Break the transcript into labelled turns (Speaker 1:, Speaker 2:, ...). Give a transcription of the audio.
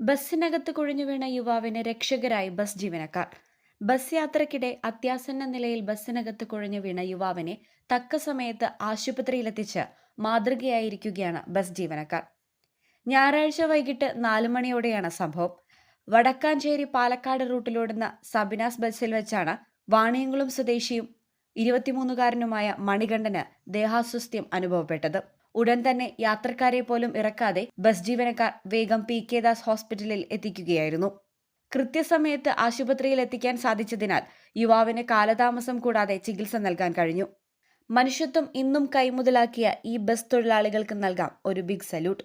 Speaker 1: ബസ്സിനകത്ത് കുഴിഞ്ഞു വീണ യുവാവിന് രക്ഷകരായി ബസ് ജീവനക്കാർ. ബസ് യാത്രക്കിടെ അത്യാസന്ന നിലയിൽ ബസ്സിനകത്ത് കുഴഞ്ഞു വീണ യുവാവിനെ തക്ക സമയത്ത് ആശുപത്രിയിലെത്തിച്ച് മാതൃകയായിരിക്കുകയാണ് ബസ് ജീവനക്കാർ. ഞായറാഴ്ച വൈകിട്ട് നാലു മണിയോടെയാണ് സംഭവം. വടക്കാഞ്ചേരി പാലക്കാട് റൂട്ടിലോടുന്ന സബിനാസ് ബസ്സിൽ വെച്ചാണ് വാണിയംകുളം സ്വദേശിയും ഇരുപത്തിമൂന്നുകാരനുമായ മണികണ്ഠന് ദേഹാസ്വസ്ഥ്യം അനുഭവപ്പെട്ടത്. ഉടൻ തന്നെ യാത്രക്കാരെ പോലും ഇറക്കാതെ ബസ് ജീവനക്കാർ വേഗം പി കെ ദാസ് ഹോസ്പിറ്റലിൽ എത്തിക്കുകയായിരുന്നു. കൃത്യസമയത്ത് ആശുപത്രിയിൽ എത്തിക്കാൻ സാധിച്ചതിനാൽ യുവാവിന് കാലതാമസം കൂടാതെ ചികിത്സ നൽകാൻ കഴിഞ്ഞു. മനുഷ്യത്വം ഇന്നും കൈമുതലാക്കിയ ഈ ബസ് തൊഴിലാളികൾക്ക് നൽകാം ഒരു big salute.